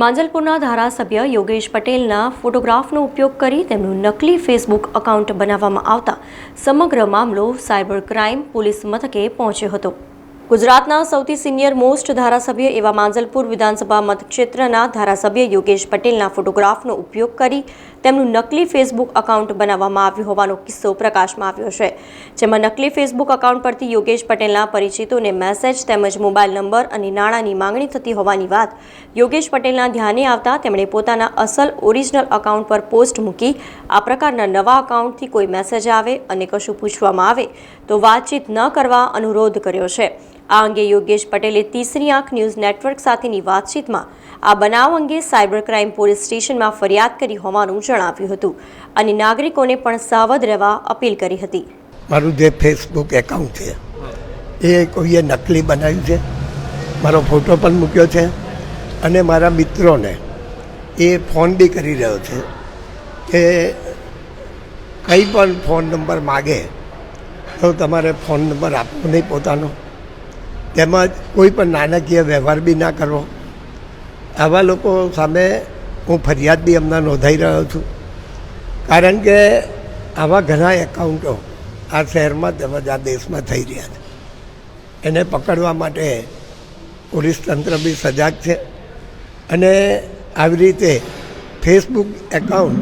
માંજલપુરના ધારાસભ્ય યોગેશ પટેલના ફોટોગ્રાફનો ઉપયોગ કરી તેમનું નકલી ફેસબુક એકાઉન્ટ બનાવવામાં આવતા સમગ્ર મામલો સાયબર ક્રાઇમ પોલીસ મથકે પહોંચ્યો હતો. ગુજરાતના સૌથી સિનિયર મોસ્ટ ધારાસભ્ય એવા માંજલપુર વિધાનસભા મતક્ષેત્રના ધારાસભ્ય યોગેશ પટેલના ફોટોગ્રાફનો ઉપયોગ કરી તેમનું નકલી ફેસબુક એકાઉન્ટ બનાવવામાં આવ્યું હોવાનો કિસ્સો પ્રકાશમાં આવ્યો છે. જેમાં નકલી ફેસબુક એકાઉન્ટ પરથી યોગેશ પટેલના પરિચિતોને મેસેજ તેમજ મોબાઈલ નંબર અને નાણાંની માંગણી થતી હોવાની વાત યોગેશ પટેલના ધ્યાને આવતા તેમણે પોતાના અસલ ઓરિજિનલ એકાઉન્ટ પર પોસ્ટ મૂકી આ પ્રકારના નવા એકાઉન્ટથી કોઈ મેસેજ આવે અને કશું પૂછવામાં આવે તો વાતચીત ન કરવા અનુરોધ કર્યો છે. આ અંગે યોગેશ પટેલે તીસરી આંખ ન્યૂઝ નેટવર્ક સાથેની વાતચીતમાં આ બનાવ અંગે સાયબર ક્રાઇમ પોલીસ સ્ટેશનમાં ફરિયાદ કરી હોવાનું જણાવ્યું હતું અને નાગરિકોને પણ સાવધ રહેવા અપીલ કરી હતી. મારું જે ફેસબુક એકાઉન્ટ છે, એ કોઈએ નકલી બનાવ્યું છે, મારો ફોટો પણ મૂક્યો છે અને મારા મિત્રોને એ ફોન બી કરી રહ્યો છે કે કંઈ પણ ફોન નંબર માગે તો તમારે ફોન નંબર આપવો નહીં પોતાનો. તેમજ કોઈ પણ નાણાકીય વ્યવહાર બી ના કરવો. આવા લોકો સામે હું ફરિયાદ બી હમણાં નોંધાઈ રહ્યો છું. કારણ કે આવા ઘણા એકાઉન્ટો આ શહેરમાં તેમજ આ દેશમાં થઈ રહ્યા છે. એને પકડવા માટે પોલીસ તંત્ર બી સજાગ છે. અને આવી રીતે ફેસબુક એકાઉન્ટ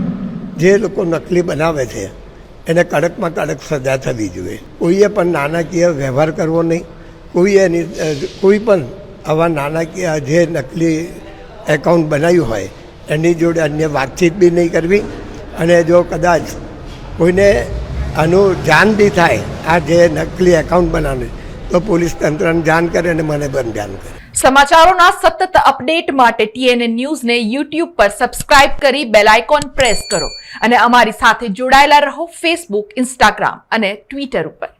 જે લોકો નકલી બનાવે છે, એને કડકમાં કડક સજા થવી જોઈએ. કોઈએ પણ નાણાકીય વ્યવહાર કરવો નહીં. કોઈએ એની કોઈ પણ આવા નાણાકીય જે નકલી એકાઉન્ટ બનાવ્યું હોય, એની જોડે અન્ય વાતચીત બી નહીં કરવી. અને જો કદાચ કોઈને આનું જાણ બી થાય, આ જે નકલી એકાઉન્ટ બનાવે, તો પોલીસ તંત્રને જાણ કરે અને મને પણ જાણ કરે. સમાચારોના સતત અપડેટ માટે ટીએનએ ન્યૂઝને યુટ્યુબ પર સબસ્ક્રાઇબ કરી બેલ આઇકોન પ્રેસ કરો. અને અમારી સાથે જોડાયેલા રહો ફેસબુક ઇન્સ્ટાગ્રામ અને ટ્વિટર ઉપર.